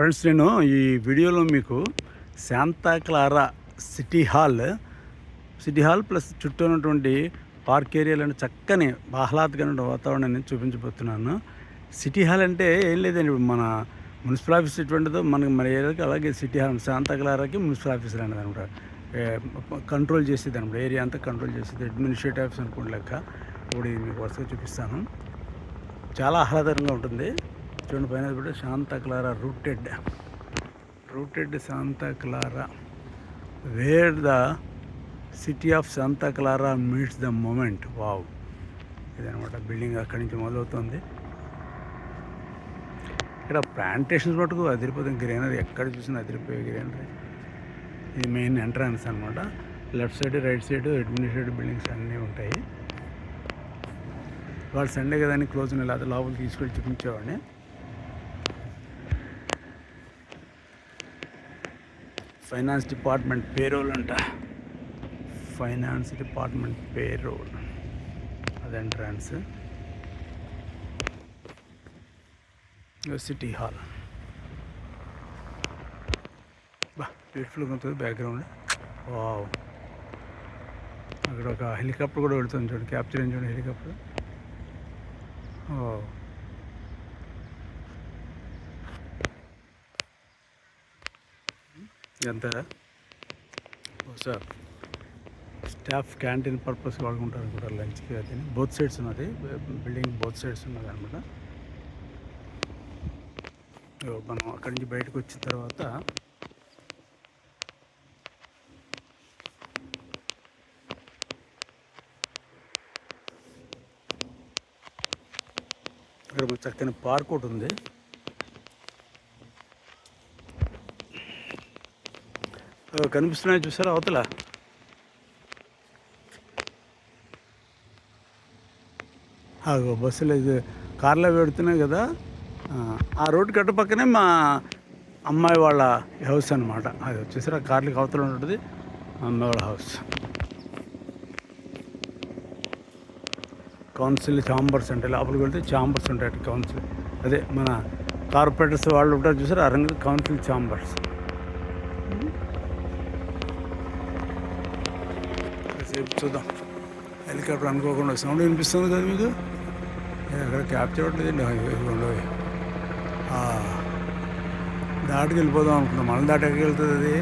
Friends నేను ఈ వీడియోలో మీకు Santa Clara city hall city hall plus చుట్టూ ఉన్నటువంటి పార్క్ ఏరియాలను చక్కని ఆహ్లాదకరమైన వాతావరణాన్ని చూపించబోతున్నాను. సిటీ హాల్ అంటే ఏం లేదండి మన మున్సిపల్ ఆఫీస్ ఎటువంటిదో మనకి మన ఏరియాకి అలాగే సిటీ హాల్ శాంతా క్లారాకి మున్సిపల్ ఆఫీస్ అనేది అనమాట కంట్రోల్ చేసేది అనమాట ఏరియా అంతా కంట్రోల్ చేసేది అడ్మినిస్ట్రేటివ్ ఆఫీస్ అనుకోండి లెక్క. ఇప్పుడు మీకు వరుసగా చూపిస్తాను. చాలా ఆహ్లాదకరంగా ఉంటుంది. చూడండి పైన కూడా Santa Clara rooted. Rooted Santa Clara. Where the city of Santa Clara meets the moment. Wow. ఇదనమాట బిల్డింగ్ అక్కడి నుంచి మొదలవుతుంది. ఇక్కడ ప్లాంటేషన్స్ మటుకు అదిరిపోతుంది. గ్రీనరీ ఎక్కడ చూసినా అదిరిపోయే గ్రీనరీ. ఇది మెయిన్ ఎంట్రన్స్ అనమాట left side right side administrative buildings అన్నీ ఉంటాయి. వాళ్ళు సండే కదా అని క్లోజ్ ఉన్నాయి లేదా లోపలికి తీసుకెళ్ళి చూపించేవాడిని. ఫైనాన్స్ డిపార్ట్మెంట్ పేరోల్ అంట. Finance department payroll. అది ఎంట్రన్స్. City hall. బా బ్యూటిఫుల్గా ఉంటుంది బ్యాక్గ్రౌండ్. వావ్. అక్కడ ఒక హెలికాప్టర్ కూడా వెళుతుంది చూడండి క్యాప్చర్ చూడండి హెలికాప్టర్. ఓ ఇదంతా బహుశా స్టాఫ్ క్యాంటీన్ పర్పస్ వాడుకుంటారు అనుకుంటారు లంచ్కి అది బోత్ సైడ్స్ ఉన్నది బిల్డింగ్ బోత్ సైడ్స్ ఉన్నది అనమాట మనం అక్కడి నుంచి బయటకు వచ్చిన తర్వాత ఇక్కడ చక్కని పార్క్ ఒకటి ఉంది. కనిపిస్తున్నాయి చూసారా అవతల? ఆగో బస్సులు ఇది కార్లో పెడుతున్నాయి కదా. ఆ, రోడ్డు కట్ట పక్కనే మా అమ్మాయి వాళ్ళ హౌస్ అనమాట అది వచ్చేసరి ఆ కార్లకి అవతల ఉంటుంది. అమ్మాయి వాళ్ళ హౌస్. కౌన్సిల్ ఛాంబర్స్ అంటే లోపలికి వెళ్తే ఛాంబర్స్ ఉంటాయి కౌన్సిల్ అదే మన కార్పొరేటర్స్ వాళ్ళు ఉంటారు చూసారు? ఆ రంగు కౌన్సిల్ ఛాంబర్స్ రేపు చూద్దాం. హెలికాప్టర్ అనుకోకుండా సౌండ్ వినిపిస్తుంది కదా మీకు? నేను అక్కడ క్యాప్చర్ అవ్వట్లేదండి ఉండవు దాటికి వెళ్ళిపోదాం అనుకున్నాం మనం దాటి ఎక్కడికి వెళ్తుంది అది?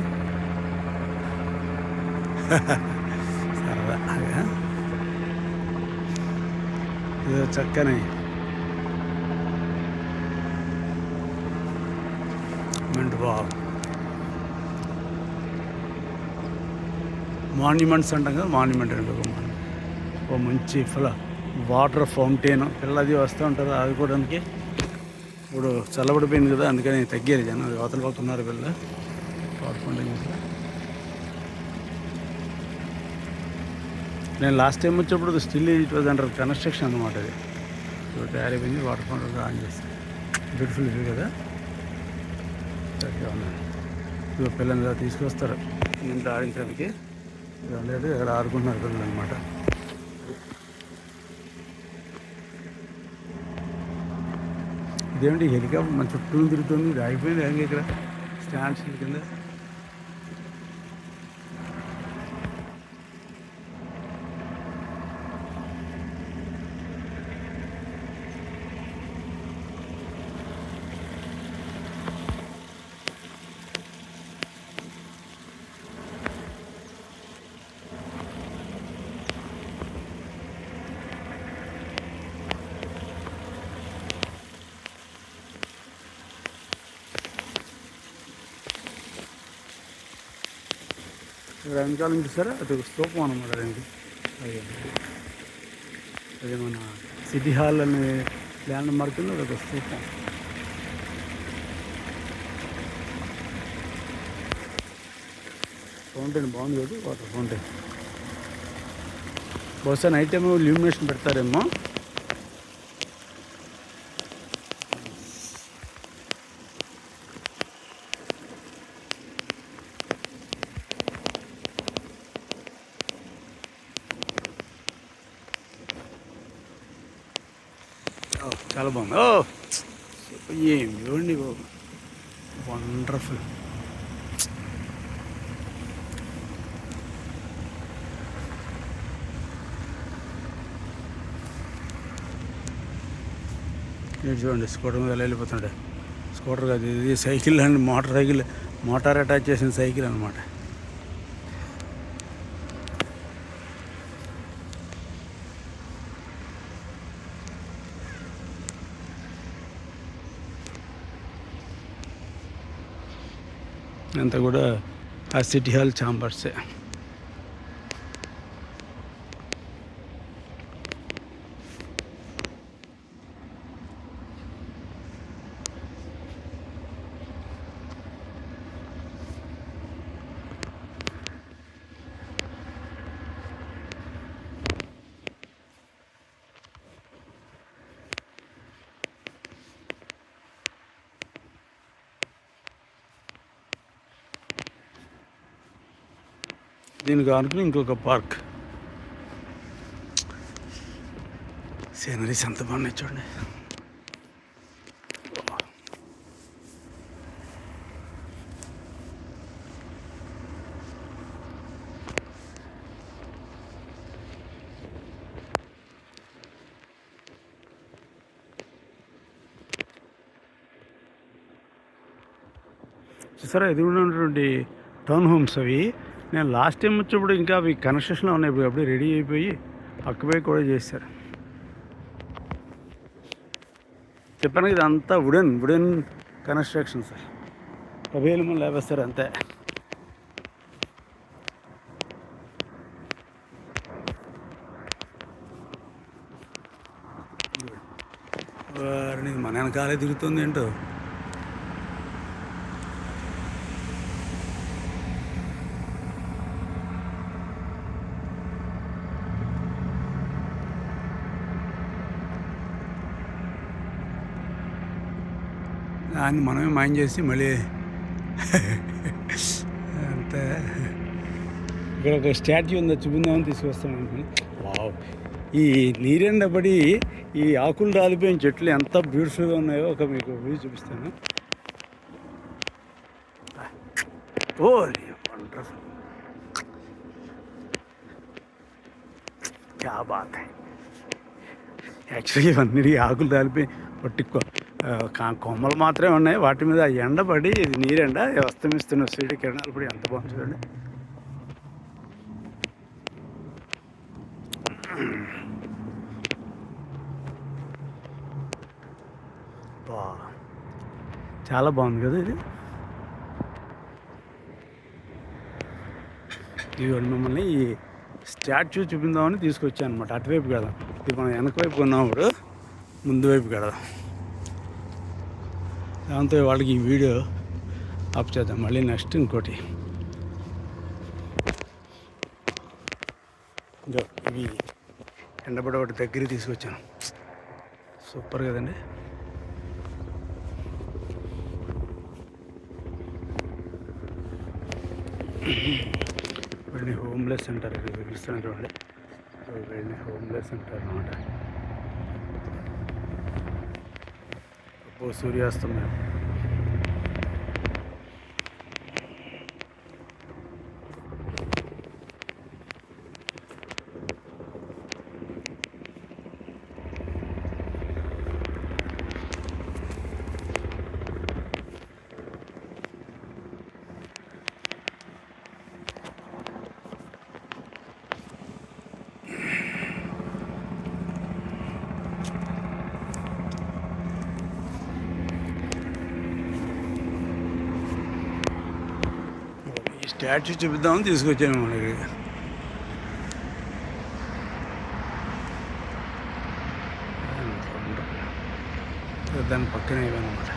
సరదా ఇది చక్కని. మెంట్ బాగు. మాన్యుమెంట్స్ అంటాం కదా మాన్యుమెంట్ అండి ఒక ఓ మంచి ఫల వాటర్ ఫౌంటైన్ పిల్లది వస్తూ ఉంటారు ఆడుకోవడానికి ఇప్పుడు చల్లబడిపోయింది కదా అందుకని తగ్గారు జనం అది అవతల పోతున్నారు పిల్ల వాటర్ ఫౌంటైన్ నేను లాస్ట్ టైం వచ్చినప్పుడు still it was under construction అనమాట అది. తయారైపోయింది వాటర్ ఫౌంటైన్ ఆన్ చేస్తాను బ్యూటిఫుల్ వ్యూ కదా. చక్కగా ఉన్నాను ఇదిగో పిల్లల్ని తీసుకొస్తారు నేను ఆడించడానికి. లేదు ఇక్కడ ఆడుకుంటున్నారు పిల్లలు అనమాట ఇదేమిటి హెలికాప్టర్? మన చుట్టూ తిరుగుతుంది ఇది అయిపోయింది ఇక్కడ. స్టాండ్స్ కింద. ఇక్కడ వెనకాల నుంచి సరే అది ఒక స్తూపం అనమాట దానికి అదే మన సిటీ హాల్ అనే ల్యాండ్ మార్క్ అది అదొక స్తూపం. ఫౌంటైన్ బాగుంది కదా వాటర్ ఫౌంటైన్. బహుశా నైట్ టైం ల్యూమినేషన్ పెడతారేమో ఓ, చాలా బాగుంది. ఓ! ఏం చూడండి బాబు. వండర్ఫుల్ నేను చూడండి స్కూటర్ మీద వెళ్ళిపోతుండే. స్కూటర్ కాదు ఇది సైకిల్ అండి మోటార్ సైకిల్ మోటార్ అటాచ్ చేసిన సైకిల్ అనమాట అంతా కూడా ఆ సిటీ హాల్ ఛాంబర్సే. దీనికి అనుకుని ఇంకొక పార్క్. సీనరీస్ ఎంత బాగున్నాయి చూడండి. చూసారా? ఎదురుగా ఉన్నటువంటి టౌన్ హోమ్స్ అవి. నేను లాస్ట్ టైం వచ్చినప్పుడు ఇంకా అవి కన్స్ట్రక్షన్లో ఉన్నాయి ఇప్పుడు అప్పుడే రెడీ అయిపోయి పక్కపోయి కూడా చేశారు. చెప్పాను ఇది అంతా wooden wooden construction sir. Available లేపేస్తారు అంతే. వారిని మన వెనకాలే తిరుగుతుంది ఏంటో? దాన్ని మనమే మాయం చేసి మళ్ళీ అంతే. ఇక్కడ ఒక స్టాచ్యూ ఉందో చూపిందామని తీసుకొస్తాను వావ్. ఈ నీరెండ పడి ఈ ఆకులు రాలిపోయిన చెట్లు ఎంత బ్యూటిఫుల్గా ఉన్నాయో ఒక మీకు వ్యూ చూపిస్తాను. Oh wonderful. క్యా బాత్. యాక్చువల్లీ ఇవన్నీ ఆకులు రాలిపోయి పట్టి కొ- ఆ, కా- కొమ్మలు మాత్రమే ఉన్నాయి. వాటి మీద ఆ ఇది నీరెండ. ఇది అస్తమిస్తున్న సూర్యుడి కిరణాలు పడి ఎంత బాగుంది చూడండి. చాలా బాగుంది కదా ఇది. ఇదిగోండి మిమ్మల్ని ఈ స్టాచ్యూ చూపిందామని తీసుకొచ్చాను అనమాట అటువైపు కదా ఇది మనం వెనక వైపు కొన్నప్పుడు ముందు వైపు కదా దాంతో వాళ్ళకి ఈ వీడియో ఆప్ చేద్దాం. మళ్ళీ నెక్స్ట్ ఇంకోటి. ఇదో ఇవి ఎండబడి ఒకటి దగ్గరికి తీసుకొచ్చాను. సూపర్ కదండి. వీడిని హోమ్లెస్ సెంటర్ ఇక్కడ పిలుస్తాను చూడండి. వీడిని హోమ్లెస్ సెంటర్ అనమాట ఓ సూర్యాస్తమయం ఈ స్టాచ్యూ చూపిద్దామని తీసుకొచ్చాను మనకి దాని పక్కనే ఇవన్నమాట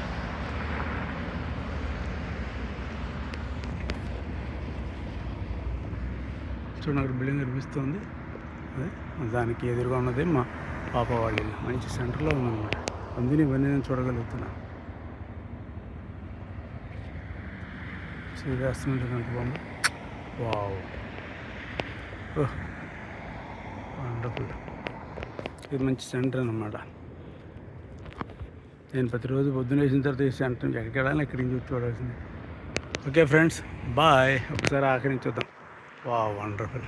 చూడండి అక్కడ బిల్డింగ్ కనిపిస్తుంది. అదే దానికి ఎదురుగా ఉన్నది మా పాప వాళ్ళు మంచి సెంటర్లో ఉందన్నమాట. అందుని ఇవన్నీ నేను చూడగలుగుతున్నాను చూడగలుగుతున్నా సూర్యాస్తమించినంత బొమ్మ. వావ్. వండర్ఫుల్. ఇది మంచి సెంటర్ అన్నమాట. నేను ప్రతిరోజు పొద్దున్న వేసిన తర్వాత వేసి అంటాను ఎక్కడికి వెళ్ళాలి ఇక్కడికి చూసి చూడాల్సింది. Okay friends bye. ఒకసారి ఆఖరి నుంచి చూద్దాం. వా వండర్ఫుల్.